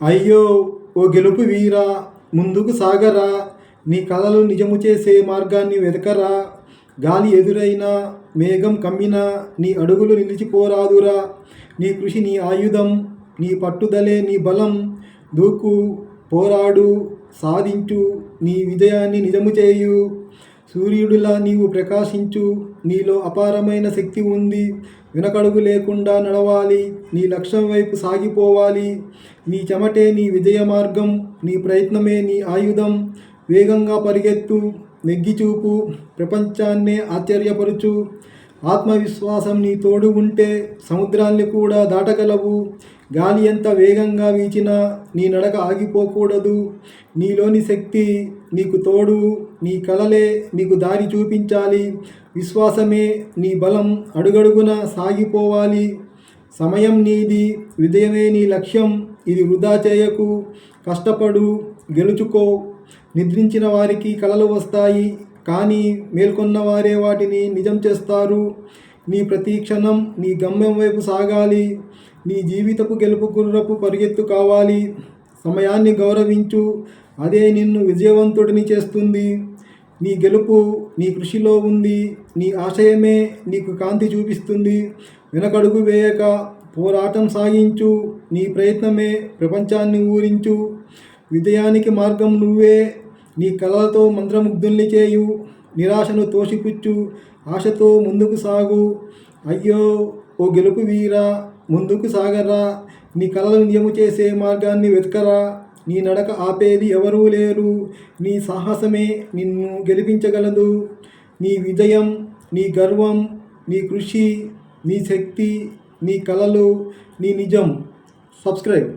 అయ్యో ఓ గెలుపు వీరా ముందుకు సాగరా నీ కళలు నిజము చేసే మార్గాన్ని వెతకరా గాలి ఎదురైనా మేఘం కమ్మినా నీ అడుగులు నిలిచిపోరాదురా నీ కృషి నీ ఆయుధం నీ పట్టుదలే నీ బలం దూకు పోరాడు సాధించు నీ విజయాన్ని నిజము చేయు. సూర్యుడిలా నీవు ప్రకాశించు. నీలో అపారమైన శక్తి ఉంది. వెనకడుగు లేకుండా నడవాలి. నీ లక్ష్యం వైపు సాగిపోవాలి. నీ చెమటే నీ విజయ మార్గం నీ ప్రయత్నమే నీ ఆయుధం. వేగంగా పరిగెత్తు. నెగ్గిచూపు ప్రపంచాన్నే ఆశ్చర్యపరుచు. ఆత్మవిశ్వాసం నీ తోడు ఉంటే సముద్రాల్ని కూడా దాటగలవు. గాలి ఎంత వేగంగా వీచినా నీ నడక ఆగిపోకూడదు. నీలోని శక్తి నీకు తోడు నీ కలలే నీకు దారి చూపించాలి. విశ్వాసమే నీ బలం అడుగడుగున సాగిపోవాలి. సమయం నీది విజయమే నీ లక్ష్యం. ఇది వృధా చేయకు కష్టపడు గెలుచుకో. నిద్రించిన వారికి కలలు వస్తాయి. కానీ మేల్కొన్న వారే వాటిని నిజం చేస్తారు. నీ ప్రతి క్షణం నీ గమ్యం వైపు సాగాలి. నీ జీవితపు గెలుపు గుర్రపు పరిగెత్తు కావాలి. సమయాన్ని గౌరవించు. అదే నిన్ను విజయవంతుడిని చేస్తుంది. నీ గెలుపు నీ కృషిలో ఉంది. నీ ఆశయమే నీకు కాంతి చూపిస్తుంది. వెనకడుగు వేయక పోరాటం సాగించు. నీ ప్రయత్నమే ప్రపంచాన్ని ఊరించు. విజయానికి మార్గం నువ్వే. నీ కళలతో మంత్రముగ్ధుల్ని చేయు నిరాశను తోసిపుచ్చు ఆశతో ముందుకు సాగు. అయ్యో ఓ గెలుపు వీరా ముందుకు సాగరా. నీ కళలను నియము చేసే మార్గాన్ని వెతకరా. నీ నడక ఆపేది ఎవరూ లేరు. నీ సాహసమే నిన్ను గెలిపించగలదు. నీ విజయం నీ గర్వం నీ కృషి నీ శక్తి నీ కళలు నీ నిజం. సబ్స్క్రైబ్.